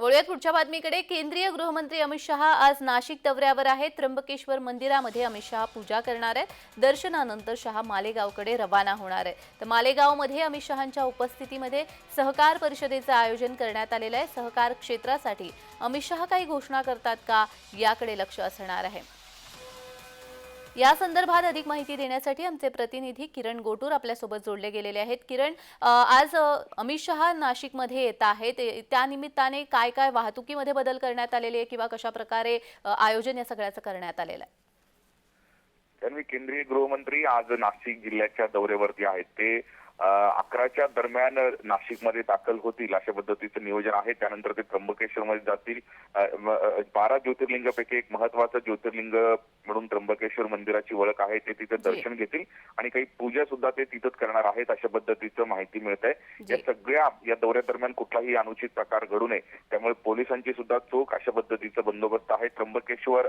वळूयात पुढच्या बातमीकडे. केंद्रीय गृहमंत्री अमित शहा आज नाशिक दौऱ्यावर आहेत. त्र्यंबकेश्वर मंदिरामध्ये अमित शहा पूजा करणार आहेत. दर्शनानंतर शहा मालेगावकडे रवाना होणार आहे तर मालेगावमध्ये अमित शहांच्या उपस्थितीमध्ये सहकार परिषदेचं आयोजन करण्यात आलेलं आहे. सहकार क्षेत्रासाठी अमित शहा काही घोषणा करतात का? याकडे लक्ष असणार आहे. या संदर्भात अधिक माहिती देण्यासाठी आमचे प्रतिनिधी किरण गोटूर आपल्यासोबत जोडले गेलेले आहेत. किरण आज अमित शहा नाशिकमध्ये येत आहेत. त्यानिमित्ताने त्या निमित्ताने काय काय वाहतुकीमध्ये बदल करण्यात आलेले आहे किंवा कशा प्रकारे आयोजन या सगळ्याचं करण्यात आलेलं आहे? केंद्रीय गृहमंत्री आज नाशिक जिल्ह्याच्या दौऱ्यावरती आहेत. ते अकराच्या दरम्यान नाशिकमध्ये दाखल होतील अशा पद्धतीचं नियोजन आहे. त्यानंतर ते त्र्यंबकेश्वरमध्ये जातील. बारा ज्योतिर्लिंगापैकी एक महत्वाचं ज्योतिर्लिंग म्हणून त्र्यंबकेश्वर मंदिराची ओळख आहे. ते तिथे दर्शन घेतील आणि काही पूजा सुद्धा ते तिथंच करणार आहेत अशा पद्धतीचं माहिती मिळत आहे या. सगळ्या या दौऱ्यादरम्यान कुठलाही अनुचित प्रकार घडू नये. त्यामुळे पोलिसांची सुद्धा चोख अशा पद्धतीचा बंदोबस्त आहे. त्र्यंबकेश्वर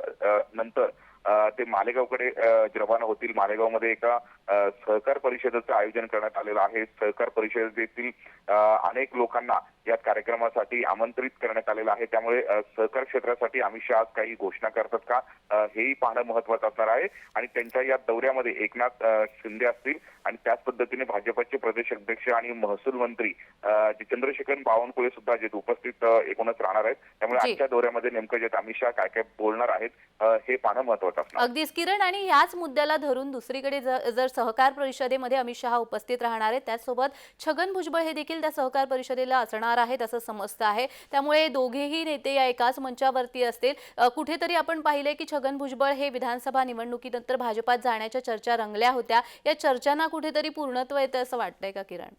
नंतर ते मालेगावकडे अं, रवाना होतील. मालेगावमध्ये एका अं, सहकार परिषदेचं आयोजन करण्यात आलेलं आहे. सहकार परिषदेतील अं, अनेक लोकांना या कार्यक्रमासाठी आमंत्रित करण्यात आलेलं आहे. त्यामुळे सहकार क्षेत्रासाठी अमित शहा आज काही घोषणा करतात का? हेही पाहणं महत्वाचं असणार आहे. आणि त्यांच्या या दौऱ्यामध्ये एकनाथ शिंदे असतील आणि त्याच पद्धतीने भाजपचे प्रदेश अध्यक्ष आणि महसूल मंत्री चंद्रशेखर बावनकुळे सुद्धा जे उपस्थित एकूणच राहणार आहेत. त्यामुळे. आजच्या दौऱ्यामध्ये नेमकं जे अमित शहा काय काय बोलणार आहेत हे पाहणं महत्वाचं असणार. अगदीच किरण आणि याच मुद्द्याला धरून दुसरीकडे जर सहकार परिषदेमध्ये अमित शहा उपस्थित राहणार आहेत त्याचसोबत छगन भुजबळ हे देखील त्या सहकार परिषदेला असणार आहेत असं समजतं आहे. त्यामुळे दोघेही नेते या एकाच मंचावरती असतील. कुठेतरी आपण पाहिले की छगन भुजबळ हे विधानसभा निवडणुकीनंतर भाजपात जाण्याच्या चर्चा रंगल्या होत्या. या चर्चांना कुठेतरी पूर्णत्व येतं असं वाटतंय का किरण?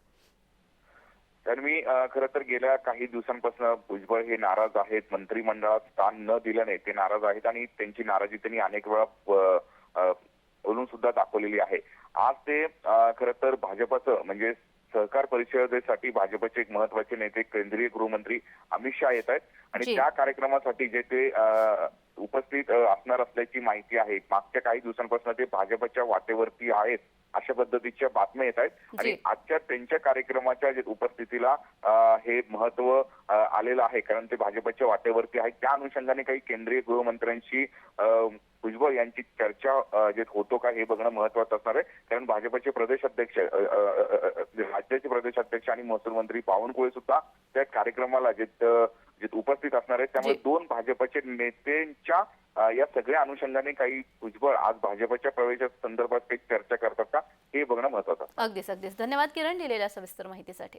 तर मी खर खरं तर गेल्या काही दिवसांपासून भुजबळ हे नाराज आहेत. मंत्रिमंडळात स्थान न दिल्याने ते नाराज आहेत आणि त्यांची नाराजी त्यांनी अनेक वेळा बोलून सुद्धा दाखवलेली आहे. आज ते खर खरं तर भाजपचं म्हणजे सहकार परिषदेसाठी भाजपचे एक महत्त्वाचे नेते केंद्रीय गृहमंत्री अमित शहा येत आहेत आणि. त्या कार्यक्रमासाठी जे ते उपस्थित असणार असल्याची माहिती आहे. मागच्या काही दिवसांपासून ते भाजपच्या वाटेवरती आहेत अशा पद्धतीच्या बातम्या येत आहेत. आणि. आजच्या त्यांच्या कार्यक्रमाच्या उपस्थितीला हे महत्त्व आलेलं आहे. कारण ते भाजपच्या वाटेवरती आहेत. त्या अनुषंगाने काही केंद्रीय गृहमंत्र्यांशी भुजबळ यांची चर्चा जे होतो का हे बघणं महत्वाचं असणार आहे. कारण भाजपचे प्रदेश अध्यक्ष राज्याचे प्रदेश अध्यक्ष आणि महसूल मंत्री बावनकुळे सुद्धा त्या कार्यक्रमाला जे उपस्थित असणार आहेत त्यामुळे. दोन भाजपचे नेत्यांच्या या सगळ्या अनुषंगाने काही भुजबळ आज भाजपच्या प्रवेशा संदर्भात काही चर्चा करतात का हे बघणं महत्वाचं. अगदीच अगदीच धन्यवाद किरण दिलेल्या सविस्तर माहितीसाठी